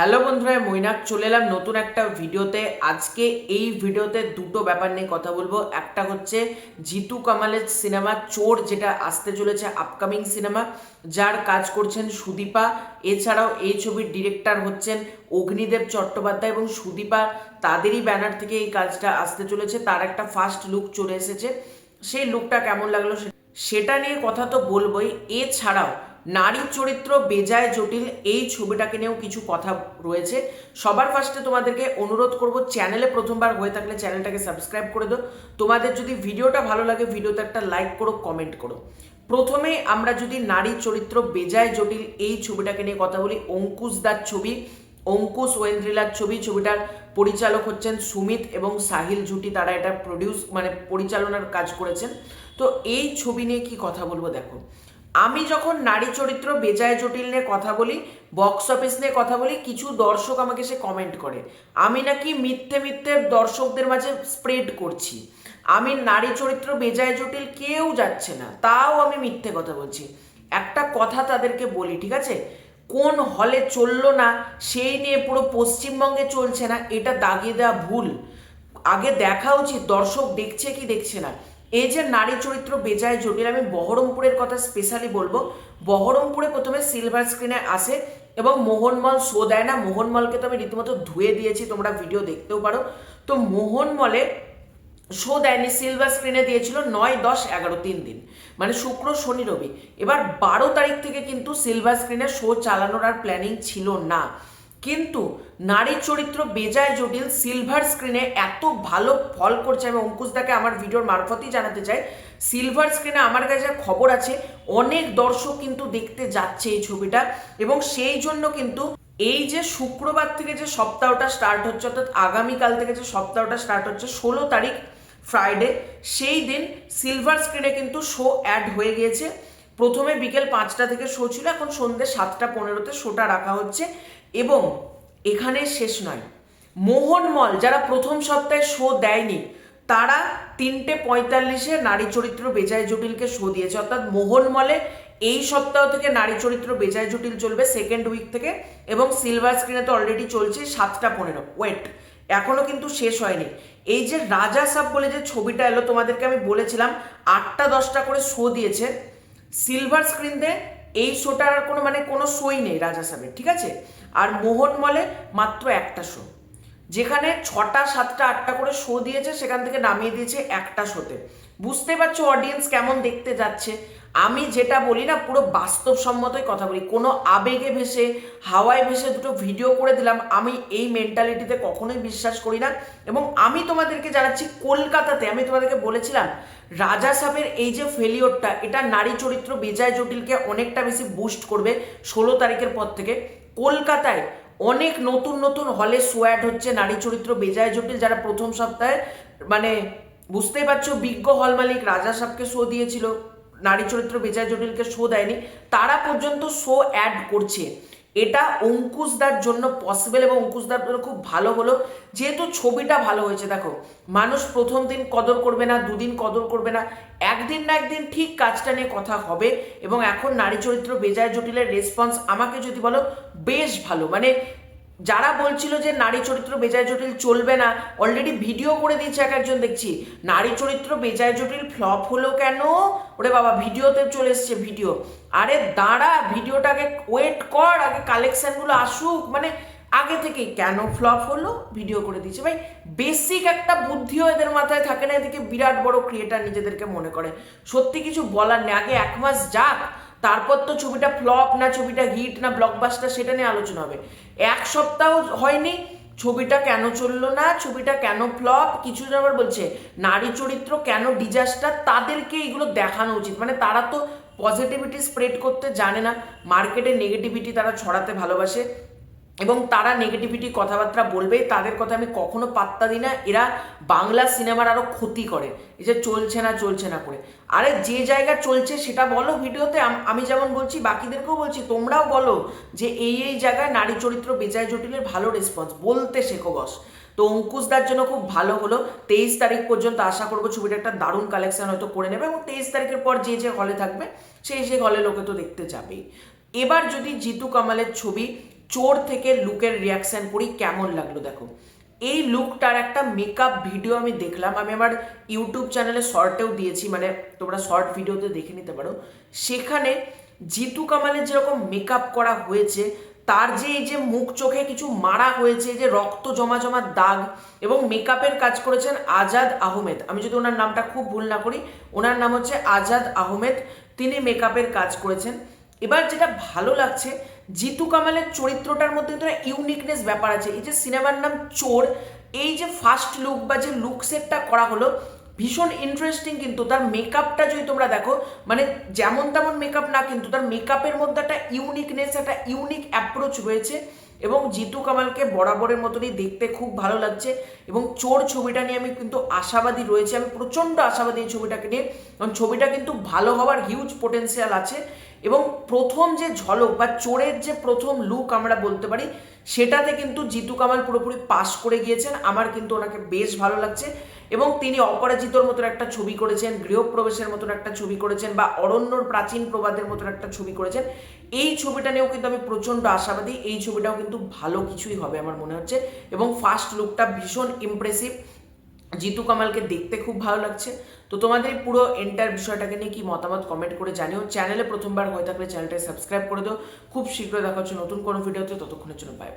Hello বন্ধুরা মৈনাক, চলে এলাম নতুন একটা ভিডিওতে। আজকে এই ভিডিওতে দুটো ব্যাপার নিয়ে কথা বলব। একটা হচ্ছে জিতু কামালের সিনেমা চোর, যেটা আসতে চলেছে আপকামিং সিনেমা যার কাজ করছেন সুদীপা। এছাড়াও এই ছবির ডিরেক্টর হচ্ছেন অগ্নিদেব চট্টোপাধ্যায় এবং সুদীপা তাদেরই ব্যানার থেকে এই কাজটা আসতে চলেছে। তার একটা ফার্স্ট লুক চলে এসেছে। সেই লুকটা কেমন লাগল সেটা নিয়ে কথা তো বলবোই। এছাড়াও নারী চরিত্র বেজায় জটিল, এই ছবিটাকে নিয়েও কিছু কথা রয়েছে। সবার ফার্স্টে তোমাদেরকে অনুরোধ করব চ্যানেলে প্রথমবার হয়ে থাকলে চ্যানেলটাকে সাবস্ক্রাইব করে দাও। তোমাদের যদি ভিডিওটা ভালো লাগে, ভিডিওতে একটা লাইক করো কমেন্ট করো। প্রথমে আমরা যদি নারী চরিত্র বেজায় জটিল, এই ছবিটাকে নিয়ে কথা বলি, অঙ্কুশ দার ছবি। অঙ্কুশ ওয়েন্দ্রিলার ছবি, ছবিটার পরিচালক হচ্ছেন সুমিত এবং সাহিল জুটি তারা এটা প্রডিউস মানে পরিচালনার কাজ করেছেন। তো এই ছবি নিয়ে কি কথা বলব দেখো আমি যখন নারী চরিত্র বেজায় জটিল নিয়ে কথা বলি বক্স অফিস নিয়ে কথা বলি, কিছু দর্শক আমাকে সে কমেন্ট করে। আমি নাকি মিথ্যে মিথ্যে দর্শকদের মাঝে স্প্রেড করছি। আমি নারী চরিত্র বেজায় জটিল কেউ যাচ্ছে না, তাও আমি মিথ্যে কথা বলছি। একটা কথা তাদেরকে বলি, ঠিক আছে? কোন হলে চলল না, সেই নিয়ে পুরো পশ্চিমবঙ্গে চলছে না, এটা দাগিয়ে দেওয়া ভুল। আগে দেখা উচিত, দর্শক দেখছে কি দেখছে না। এই যে নারী চরিত্র বেজায় জটিল, আমি বহরমপুরের কথা স্পেশালি বলব। বহরমপুরে প্রথমে সিলভার স্ক্রিনে আসে এবং মোহনমল শো দেয় না। মোহনমলকে তো আমি রীতিমতো ধুয়ে দিয়েছি, তোমরা ভিডিও দেখতেও পারো। তো মোহনমলে শো দেয়নি সিলভার স্ক্রিনে দিয়েছিল নয়, দশ, এগারো, তিন দিন। মানে শুক্র, শনি, রবি। এবার বারো তারিখ থেকে কিন্তু সিলভার স্ক্রিনে শো চালানোর আর প্ল্যানিং ছিল না। কিন্তু নারী চরিত্র বেজায় জটিল সিলভার স্ক্রিনে এত ভালো ফল করছে। আমি অঙ্কুশদাকে আমার ভিডিওর মারফতই জানাতে চাই সিলভার স্ক্রিনে আমার কাছে খবর আছে, অনেক দর্শক কিন্তু দেখতে যাচ্ছে এই ছবিটা এবং সেই জন্য কিন্তু এই যে শুক্রবার থেকে যে সপ্তাহটা স্টার্ট হচ্ছে, অর্থাৎ আগামীকাল থেকে যে সপ্তাহটা স্টার্ট হচ্ছে, ষোলো তারিখ ফ্রাইডে সেই দিন সিলভার স্ক্রিনে কিন্তু শো অ্যাড হয়ে গিয়েছে। প্রথমে বিকেল পাঁচটা থেকে শো ছিল, এখন সন্ধ্যে সাতটা পনেরোতে শোটা রাখা হচ্ছে। এবং এখানে শেষ নয়। মোহনমল, যারা প্রথম সপ্তাহে শো দেয়নি, তারা তিনটে পঁয়তাল্লিশে নারী চরিত্র বেজায় জটিলকে শো দিয়েছে। অর্থাৎ মোহনমলে এই সপ্তাহ থেকে নারী চরিত্র বেজায় জটিল চলবে সেকেন্ড উইক থেকে এবং সিলভার স্ক্রিনে তো অলরেডি চলছে সাতটা পনেরো। ওয়েট এখনও কিন্তু শেষ হয়নি। এই যে রাজা সাব বলে যে ছবিটা এলো, তোমাদেরকে আমি বলেছিলাম, আটটা দশটা করে শো দিয়েছে। সিলভার স্ক্রিন এই শোটার আর কোনো মানে কোনো শোই নেই রাজা সাহেবের, ঠিক আছে? আর মোহন মলে মাত্র একটা শো। যেখানে ছটা, সাতটা, আটটা করে শো দিয়েছে, সেখান থেকে নামিয়ে দিয়েছে একটা শোতে বুঝতে পারছ অডিয়েন্স কেমন দেখতে যাচ্ছে? আমি যেটা বলি না, পুরো বাস্তবসম্মতই কথা বলি। কোনো আবেগে ভেসে, হাওয়ায় ভেসে দুটো ভিডিও করে দিলাম, আমি এই মেন্টালিটিতে কখনোই বিশ্বাস করি না। এবং আমি তোমাদেরকে জানাচ্ছি, কলকাতাতে আমি তোমাদেরকে বলেছিলাম, রাজা সাহেবের এই যে ফেলিওরটা এটা নারী চরিত্র বেজায় জটিলকে অনেকটা বেশি বুস্ট করবে ষোলো তারিখের পর থেকে। কলকাতায় অনেক নতুন নতুন হলে সোয়াড হচ্ছে নারী চরিত্র বেজায় জটিল যারা প্রথম সপ্তাহে মানে বুঝতেই পারছ, বিজ্ঞ হল মালিক রাজা সাহকে শো দিয়েছিল, নারী চরিত্র বেজায় জটিলকে শো দেয়নি, তারা পর্যন্ত শো অ্যাড করছে। এটা অঙ্কুশদার জন্য পসিবল এবং অঙ্কুশদার খুব ভালো হলো। যেহেতু ছবিটা ভালো হয়েছে, দেখো, মানুষ প্রথম দিন কদর করবে না, দুদিন কদর করবে না, একদিন না একদিন ঠিক কাজটা নিয়ে কথা হবে এবং এখন নারী চরিত্র বেজায় জটিলের রেসপন্স আমাকে যদি বলো, বেশ ভালো। মানে যারা বলছিল যে নারী চরিত্র বেজায় জটিল চলবে না অলরেডি ভিডিও করে দিয়েছে এক একজন, দেখছি। নারী চরিত্র বেজায় জটিল ফ্লপ হলো কেন? ওরে বাবা, ভিডিওতে চলে এসছে ভিডিও আরে দাঁড়া, ভিডিওটাকে ওয়েট কর, আগে কালেকশনগুলো আসুক। মানে আগে থেকেই কেন ফ্লপ হলো? ভিডিও করে দিচ্ছে ভাই বেসিক একটা বুদ্ধিও এদের মাথায় থাকে না, এদিকে বিরাট বড় ক্রিয়েটার নিজেদেরকে মনে করে। সত্যি কিছু বলার নেই। আগে এক মাস যাক তারপর তো ছবিটা ফ্লপ না ছবিটা হিট না ব্লকবাস্টার সেটা নিয়ে আলোচনা হবে। এক সপ্তাহ হয়নি, ছবিটা কেন চলল না, ছবিটা কেন ফ্লপ কিছু আবার বলছে, নারী চরিত্র কেন ডিজাস্টার তাদেরকে এগুলো দেখানো উচিত। মানে তারা তো পজিটিভিটি স্প্রেড করতে জানে না মার্কেটে নেগেটিভিটি তারা ছড়াতে ভালোবাসে। এবং তারা নেগেটিভিটি কথাবার্তা বলবে, তাদের কথা আমি কখনো পাত্তা দিই না। এরা বাংলা সিনেমার আরও ক্ষতি করে। এই যে চলছে না চলছে না করে। আরে যে জায়গা চলছে সেটা বলো ভিডিওতে। আমি যেমন বলছি, বাকিদেরকেও বলছি, তোমরাও বলো যে এই এই জায়গায় নারী চরিত্র বেজায় জটিলের ভালো রেসপন্স বলতে শেখো বস। তো অঙ্কুশদার জন্য খুব ভালো হলো। তেইশ তারিখ পর্যন্ত আশা করব ছবিটা একটা দারুণ কালেকশন হয়তো করে নেবে এবং তেইশ তারিখের পর যে যে হলে থাকবে, সেই সেই হলে লোকে তো দেখতে যাবেই। এবার যদি জিতু কামালের ছবি চোর থেকে লুকের রিয়াকশন করি, কেমন লাগল দেখো। এই লুকটার একটা মেকআপ ভিডিও আমি দেখলাম, আমি আমার ইউটিউব চ্যানেলে শর্টেও দিয়েছি মানে তোমরা শর্ট ভিডিওতে দেখে নিতে পারো। সেখানে জিতু কামালের যেরকম মেকআপ করা হয়েছে, তার যে এই যে মুখ চোখে কিছু মারা হয়েছে যে রক্ত জমা জমা দাগ, এবং মেকআপের কাজ করেছেন আজাদ আহমেদ। আমি যদি ওনার নামটা খুব ভুল না করি, ওনার নাম হচ্ছে আজাদ আহমেদ, তিনি মেকআপের কাজ করেছেন। এবার যেটা ভালো লাগছে জিতু কামালের চরিত্রটার মধ্যে কিন্তু ইউনিকনেস ব্যাপার আছে। এই যে সিনেমার নাম চোর, এই যে ফার্স্ট লুক বা যে লুক সেটটা করা হলো ভীষণ ইন্টারেস্টিং কিন্তু তার মেকআপটা যদি তোমরা দেখো মানে যেমন তেমন মেকআপ না, কিন্তু তার মেকআপের মধ্যে একটা ইউনিকনেস একটা ইউনিক অ্যাপ্রোচ রয়েছে এবং জিতু কামালকে বরাবরের মতনই দেখতে খুব ভালো লাগছে এবং চোর ছবিটা নিয়ে আমি কিন্তু আশাবাদী রয়েছে। আমি প্রচণ্ড আশাবাদী এই ছবিটাকে নিয়ে, কারণ ছবিটা কিন্তু ভালো হওয়ার হিউজ পোটেন্সিয়াল আছে এবং প্রথম যে ঝলক বা চোরের যে প্রথম লুক আমরা বলতে পারি, সেটাতে কিন্তু জিতু কামাল পুরোপুরি পাস করে গিয়েছেন। আমার কিন্তু ওনাকে বেশ ভালো লাগছে। এবং তিনি অপরাজিতর মতন একটা ছবি করেছেন, গৃহপ্রবেশের মতন একটা ছবি করেছেন বা অরণ্যর প্রাচীন প্রবাদের মতন একটা ছবি করেছেন। এই ছবিটা নিয়েও কিন্তু আমি প্রচণ্ড আশাবাদী, এই ছবিটাও কিন্তু ভালো কিছুই হবে আমার মনে হচ্ছে এবং ফার্স্ট লুকটা ভীষণ ইমপ্রেসিভ জিতু কামালকে দেখতে খুব ভালো লাগছে। তো তোমাদের পুরো এন্টার বিষয়টাকে নিয়ে কি মতামত কমেন্ট করে জানিও। চ্যানেলে প্রথমবার হয়ে থাকলে চ্যানেলটা সাবস্ক্রাইব করে দিও। খুব শীঘ্রই দেখা হচ্ছে নতুন কোনো ভিডিওতে, ততক্ষণের জন্য পাই